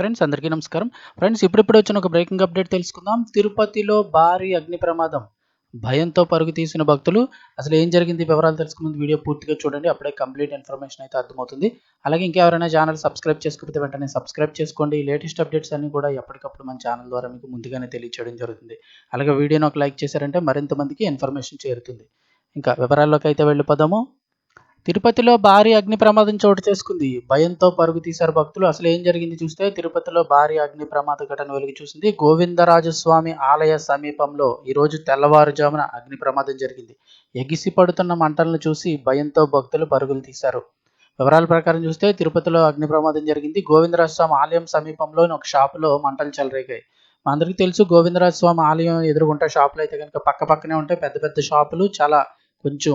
Friends అందరికీ నమస్కారం. Friends ఇప్పుడిప్పుడు వచ్చిన ఒక బ్రేకింగ్ అప్డేట్ తెలుసుకుందాం. తిరుపతిలో భారీ అగ్ని ప్రమాదం. భయంతో పరుగు తీసిన భక్తులు. అసలు ఏం జరిగింది? వివరాలు తెలుసుకున్న వీడియో పూర్తిగా చూడండి. అప్పుడే కంప్లీట్ ఇన్ఫర్మేషన్ అయితే అర్థమవుతుంది. అలాగే ఇంకెవరైనా ఛానల్ సబ్స్క్రైబ్ చేసుకుంటే వెంటనే సబ్స్క్రైబ్ చేసుకోండి. లేటెస్ట్ అప్డేట్స్ అన్ని కూడా ఎప్పటికప్పుడు మన ఛానల్ ద్వారా మీకు ముందుగానే తెలియచేయడం జరుగుతుంది. అలాగే వీడియోని ఒక లైక్ చేశారంటే మరింత మందికి ఇన్ఫర్మేషన్ చేరుతుంది. ఇంకా వివరాల్లోకి అయితే వెళ్ళిపోదాము. తిరుపతిలో భారీ అగ్ని ప్రమాదం చోటు చేసుకుంది. భయంతో పరుగు తీశారు భక్తులు. అసలు ఏం జరిగింది చూస్తే తిరుపతిలో భారీ అగ్ని ప్రమాద ఘటన వెలుగు చూసింది గోవిందరాజస్వామి ఆలయ సమీపంలో ఈరోజు తెల్లవారుజామున అగ్ని ప్రమాదం జరిగింది. ఎగిసి పడుతున్న మంటలను చూసి భయంతో భక్తులు పరుగులు తీశారు. వివరాల ప్రకారం చూస్తే తిరుపతిలో అగ్ని ప్రమాదం జరిగింది. గోవిందరాజస్వామి ఆలయం సమీపంలోని ఒక షాపులో మంటలు చెలరేగాయి. మా అందరికీ తెలుసు గోవిందరాజస్వామి ఆలయం ఎదురుగుంటే షాపులు అయితే కనుక పక్క పక్కనే ఉంటాయి. పెద్ద పెద్ద షాపులు చాలా కొంచెం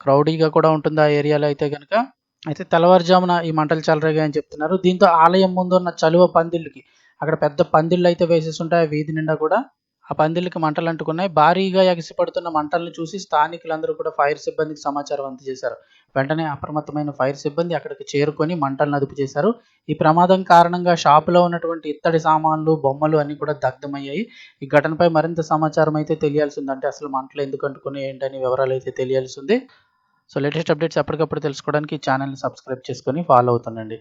క్రౌడీగా కూడా ఉంటుంది ఆ ఏరియాలో అయితే కనుక అయితే తెల్లవారుజామున ఈ మంటలు చెలరేగా అని చెప్తున్నారు. దీంతో ఆలయం ముందు ఉన్న చలువ పందిళ్ళకి అక్కడ పెద్ద పందిళ్ళు అయితే వేసేసి ఉంటాయి ఆ వీధి నిండా కూడా. ఆ పందిళ్ళకి మంటలు అంటుకున్నాయి. భారీగా ఎగసిపడుతున్న మంటలను చూసి స్థానికులందరూ కూడా ఫైర్ సిబ్బందికి సమాచారం అందజేశారు. వెంటనే అప్రమత్తమైన ఫైర్ సిబ్బంది అక్కడికి చేరుకొని మంటలను అదుపు చేశారు. ఈ ప్రమాదం కారణంగా షాపులో ఉన్నటువంటి ఇత్తడి సామాన్లు బొమ్మలు అన్నీ కూడా దగ్ధమయ్యాయి. ఈ ఘటనపై మరింత సమాచారం అయితే తెలియాల్సింది అంటే అసలు మంటలు ఎందుకు అంటుకుని ఏంటని వివరాలు అయితే తెలియాల్సింది సో లేటెస్ట్ అప్డేట్స్ ఎప్పటికప్పుడు తెలుసుకోవడానికి ఛానల్ని సబ్స్క్రైబ్ చేసుకొని ఫాలో అవుతుండండి.